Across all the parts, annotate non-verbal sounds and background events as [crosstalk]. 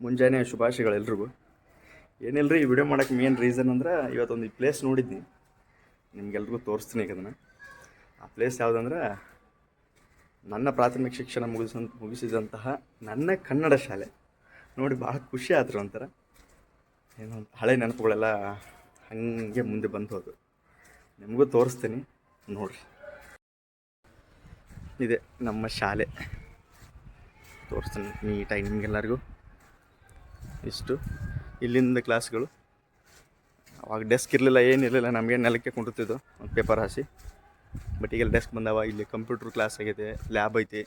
ಮುಂಜಾನೆ ಶುಭಾಶಯಗಳು ಎಲ್ರಿಗೂ ಏನಿಲ್ಲ ರೀ ಈ ವಿಡಿಯೋ ಮಾಡೋಕ್ಕೆ ಮೇನ್ ರೀಸನ್ ಅಂದ್ರೆ ಇವತ್ತೊಂದು ಈ ಪ್ಲೇಸ್ ನೋಡಿದ್ನಿ. ನಿಮ್ಗೆಲ್ರಿಗೂ ತೋರಿಸ್ತೀನಿ ಈಗ ಅದನ್ನು ಆ ಪ್ಲೇಸ್ ಯಾವುದಂದ್ರೆ, ನನ್ನ ಪ್ರಾಥಮಿಕ ಶಿಕ್ಷಣ ಮುಗಿಸ, ಮುಗಿಸಿದಂತಹ ನನ್ನ ಕನ್ನಡ ಶಾಲೆ. ನೋಡಿ, ಭಾಳ ಖುಷಿ ಆಯ್ತು ಒಂಥರ. ಏನೋ ಹಳೆ ನೆನಪುಗಳೆಲ್ಲ ಹಾಗೆ ಮುಂದೆ ಬಂದು ಹೋದು ನಿಮಗೂ ತೋರಿಸ್ತೀನಿ, ನೋಡ್ರಿ. ಇದೆ ನಮ್ಮ ಶಾಲೆ. ತೋರಿಸ್ತೀನಿ ನೀಟಾಗಿ ನಿಮಗೆಲ್ಲರಿಗೂ. ಇಷ್ಟು ಇಲ್ಲಿಂದ ಕ್ಲಾಸ್ಗಳು. ಅವಾಗ ಡೆಸ್ಕ್ ಇರಲಿಲ್ಲ ಏನಿರಲಿಲ್ಲ ನಮಗೆ ನೆಲಕ್ಕೆ ಕುಂಟುತ್ತಿದ್ದು ಒಂದು ಪೇಪರ್ ಹಾಸಿ. ಬಟ್ ಈಗ ಡೆಸ್ಕ್ ಬಂದವ, ಇಲ್ಲಿ ಕಂಪ್ಯೂಟ್ರ್ ಕ್ಲಾಸ್ ಆಗೈತೆ ಲ್ಯಾಬ್ ಐತಿ.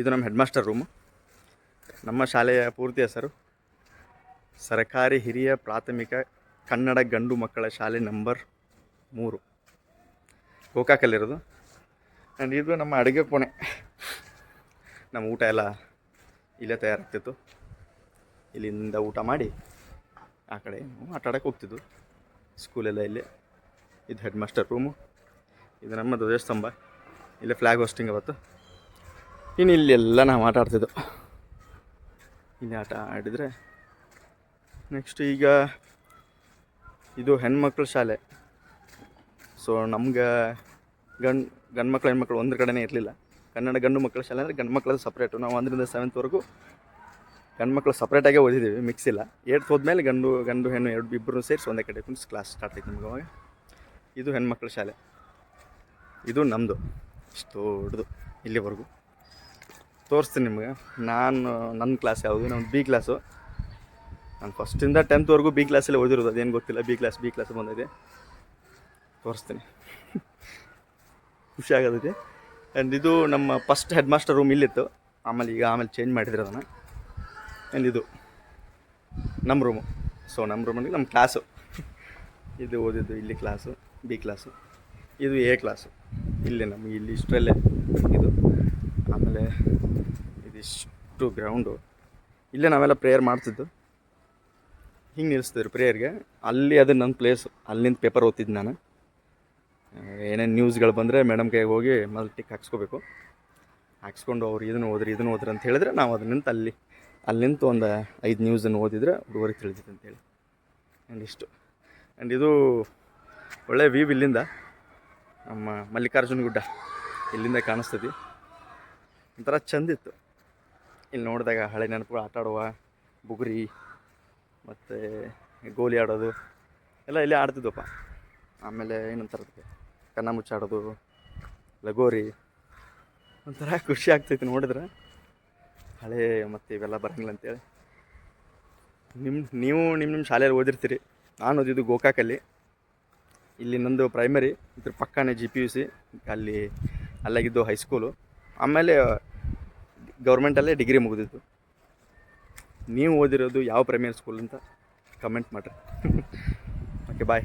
ಇದು ನಮ್ಮ ಹೆಡ್ ಮಾಸ್ಟರ್ ರೂಮು ನಮ್ಮ ಶಾಲೆಯ ಪೂರ್ತಿ ಹೆಸರು ಸರ್ಕಾರಿ ಹಿರಿಯ ಪ್ರಾಥಮಿಕ ಕನ್ನಡ ಗಂಡು ಮಕ್ಕಳ ಶಾಲೆ ನಂಬರ್ ಮೂರು. ಗೋಕಾಕಲ್ಲಿರೋದು. ಆ್ಯಂಡ್ ಇದು ನಮ್ಮ ಅಡುಗೆ ಕೋಣೆ. ನಮ್ಮ ಊಟ ಎಲ್ಲ ಇಲ್ಲೇ ತಯಾರಾಗ್ತಿತ್ತು. ಇಲ್ಲಿಂದ ಊಟ ಮಾಡಿ ಆ ಕಡೆ ಆಟ ಆಡಕ್ಕೆ ಹೋಗ್ತಿದ್ವು. ಸ್ಕೂಲೆಲ್ಲ ಇಲ್ಲಿ. ಇದು ಹೆಡ್ ಮಾಸ್ಟರ್ ರೂಮು. ಇದು ನಮ್ಮ ಧ್ವಜಸ್ತಂಭ ಇಲ್ಲೇ ಫ್ಲ್ಯಾಗ್ ಹೋಸ್ಟಿಂಗ್ ಅವತ್ತು. ಇನ್ನು ಇಲ್ಲೆಲ್ಲ ನಾವು ಆಟ ಆಡ್ತಿದ್ದು ಇಲ್ಲಿ ಆಟ ಆಡಿದರೆ ನೆಕ್ಸ್ಟ್ ಈಗ ಇದು ಹೆಣ್ಮಕ್ಳ ಶಾಲೆ. ಸೊ ನಮ್ಗೆ ಗಂಡ್ ಗಂಡು ಮಕ್ಳು ಹೆಣ್ಮಕ್ಳು ಒಂದು ಕಡೆನೇ ಇರಲಿಲ್ಲ. ಕನ್ನಡ ಗಂಡು ಮಕ್ಕಳ ಶಾಲೆ ಅಂದರೆ ಗಂಡು ಮಕ್ಕಳದ್ದು ಸಪ್ರೇಟು ನಾವು ಒಂದರಿಂದ ಸೆವೆಂತ್ವರೆಗೂ ಗಂಡು ಮಕ್ಕಳು ಸಪ್ರೇಟಾಗೇ ಓದಿದ್ದೀವಿ ಮಿಕ್ಸ್ ಇಲ್ಲ. ಏಟ್ತ್ ಹೋದ್ಮೇಲೆ ಗಂಡು ಗಂಡು, ಹೆಣ್ಣು ಎರಡು ಇಬ್ಬರು ಸೇರಿಸಿ ಒಂದೇ ಕಡೆ ಕುಂತು ಕ್ಲಾಸ್ ಸ್ಟಾರ್ಟ್ ಆಯ್ತು ನಮಗೆ ಅವಾಗ. ಇದು ಹೆಣ್ಮಕ್ಳ ಶಾಲೆ. ಇದು ನಮ್ಮದು ಇಷ್ಟು ದೊಡ್ಡದು ಇಲ್ಲಿವರೆಗೂ. ತೋರಿಸ್ತೀನಿ ನಿಮಗೆ. ನಾನು ನನ್ನ ಕ್ಲಾಸ್ ಯಾವುದು? ನಮ್ಮ ಬಿ ಕ್ಲಾಸು ನಾನು ಫಸ್ಟಿಂದ ಟೆಂತ್ವರೆಗೂ ಬಿ ಕ್ಲಾಸಲ್ಲಿ ಓದಿರೋದು. ಅದೇನು ಗೊತ್ತಿಲ್ಲ. ಬಿ ಕ್ಲಾಸ್ ಬಿ ಕ್ಲಾಸ್ ಬಂದಿದೆ. ತೋರಿಸ್ತೀನಿ. [laughs] ಖುಷಿ ಆ್ಯಂಡ್ ಇದು ನಮ್ಮ ಫಸ್ಟ್ ಹೆಡ್ ಮಾಸ್ಟರ್ ರೂಮ್ ಇಲ್ಲಿತ್ತು. ಆಮೇಲೆ ಈಗ ಆಮೇಲೆ ಚೇಂಜ್ ಮಾಡಿದ್ರು ಅದನ್ನು. ಆ್ಯಂಡ್ ಇದು ನಮ್ಮ ರೂಮು ಸೊ ನಮ್ಮ ರೂಮಲ್ಲಿ ನಮ್ಮ ಕ್ಲಾಸು ಇದು ಓದಿದ್ದು ಇಲ್ಲಿ ಕ್ಲಾಸು ಬಿ ಕ್ಲಾಸು ಇದು ಎ ಕ್ಲಾಸು ಇಲ್ಲೇ ನಮಗೆ ಇಲ್ಲಿ ಇಷ್ಟರಲ್ಲೇ ಇದು. ಆಮೇಲೆ ಇದಿಷ್ಟು ಗ್ರೌಂಡು ಇಲ್ಲೇ ನಾವೆಲ್ಲ ಪ್ರೇಯರ್ ಮಾಡ್ತಿದ್ದು. ಹಿಂಗೆ ನಿಲ್ಲಿಸ್ತಿದ್ರು ಪ್ರೇಯರ್ಗೆ ಅಲ್ಲಿ ಅದು ನನ್ನ ಪ್ಲೇಸು ಅಲ್ಲಿಂದ ಪೇಪರ್ ಓದ್ತಿದ್ದು ನಾನು. ಏನೇನು ನ್ಯೂಸ್ಗಳು ಬಂದರೆ ಮೇಡಮ್ ಕೈಗೆ ಹೋಗಿ ಮೊದಲು ಟಿಕ್ ಹಾಕ್ಸ್ಕೋಬೇಕು. ಹಾಕ್ಸ್ಕೊಂಡು ಅವ್ರು ಇದನ್ನು ಓದ್ರಿ ಇದನ್ನು ಓದ್ರಿ ಅಂತ ಹೇಳಿದ್ರೆ ನಾವು ಅದನ್ನ ನಿಂತು ಅಲ್ಲಿ ಅಲ್ಲಿ ನಿಂತು ಒಂದು ಐದು ನ್ಯೂಸನ್ನು ಓದಿದ್ರೆ ಹುಡುಗರಿಗೆ ತಿಳಿದಿತ್ತು ಅಂತೇಳಿ ಆ್ಯಂಡ್ ಇಷ್ಟು. ಆ್ಯಂಡ್ ಇದು ಒಳ್ಳೆ ವ್ಯೂ ಇಲ್ಲಿಂದ. ನಮ್ಮ ಮಲ್ಲಿಕಾರ್ಜುನ ಗುಡ್ಡ ಇಲ್ಲಿಂದ ಕಾಣಿಸ್ತದೆ. ಒಂಥರ ಚಂದಿತ್ತು ಇಲ್ಲಿ ನೋಡಿದಾಗ ಹಳೆ ನೆನಪುಗಳು ಆಟ ಆಡುವ, ಬುಗುರಿ, ಮತ್ತು ಗೋಲಿ ಆಡೋದು, ಎಲ್ಲ ಇಲ್ಲೇ ಆಡ್ತಿದ್ವಪ್ಪ. ಆಮೇಲೆ ಏನಂತಾರೆ ಕನ್ನ ಮುಚ್ಚಾಡೋದು, ಲಗೋರಿ, ಒಂಥರ ಖುಷಿ ಆಗ್ತೈತಿ ನೋಡಿದ್ರೆ. ಹಳೆ ಮತ್ತು ಇವೆಲ್ಲ ಬರಂಗಿಲ್ಲ ಅಂತೇಳಿ. ನಿಮ್ಮ ನೀವು ನಿಮ್ಮ ನಿಮ್ಮ ಶಾಲೆಯಲ್ಲಿ ಓದಿರ್ತೀರಿ. ನಾನು ಓದಿದ್ದು ಗೋಕಾಕಲ್ಲಿ. ಇಲ್ಲಿ ನಂದು ಪ್ರೈಮರಿ ಇದ್ರ ಪಕ್ಕನೇ ಜಿ ಪಿ ಯು ಸಿ ಅಲ್ಲಿ ಅಲ್ಲಾಗಿದ್ದು ಹೈಸ್ಕೂಲು ಆಮೇಲೆ ಗೌರ್ಮೆಂಟಲ್ಲೇ ಡಿಗ್ರಿ ಮುಗಿದಿದ್ದು. ನೀವು ಓದಿರೋದು ಯಾವ ಪ್ರೈಮರಿ ಸ್ಕೂಲ್ ಅಂತ ಕಮೆಂಟ್ ಮಾಡಿರಿ. ಓಕೆ ಬಾಯ್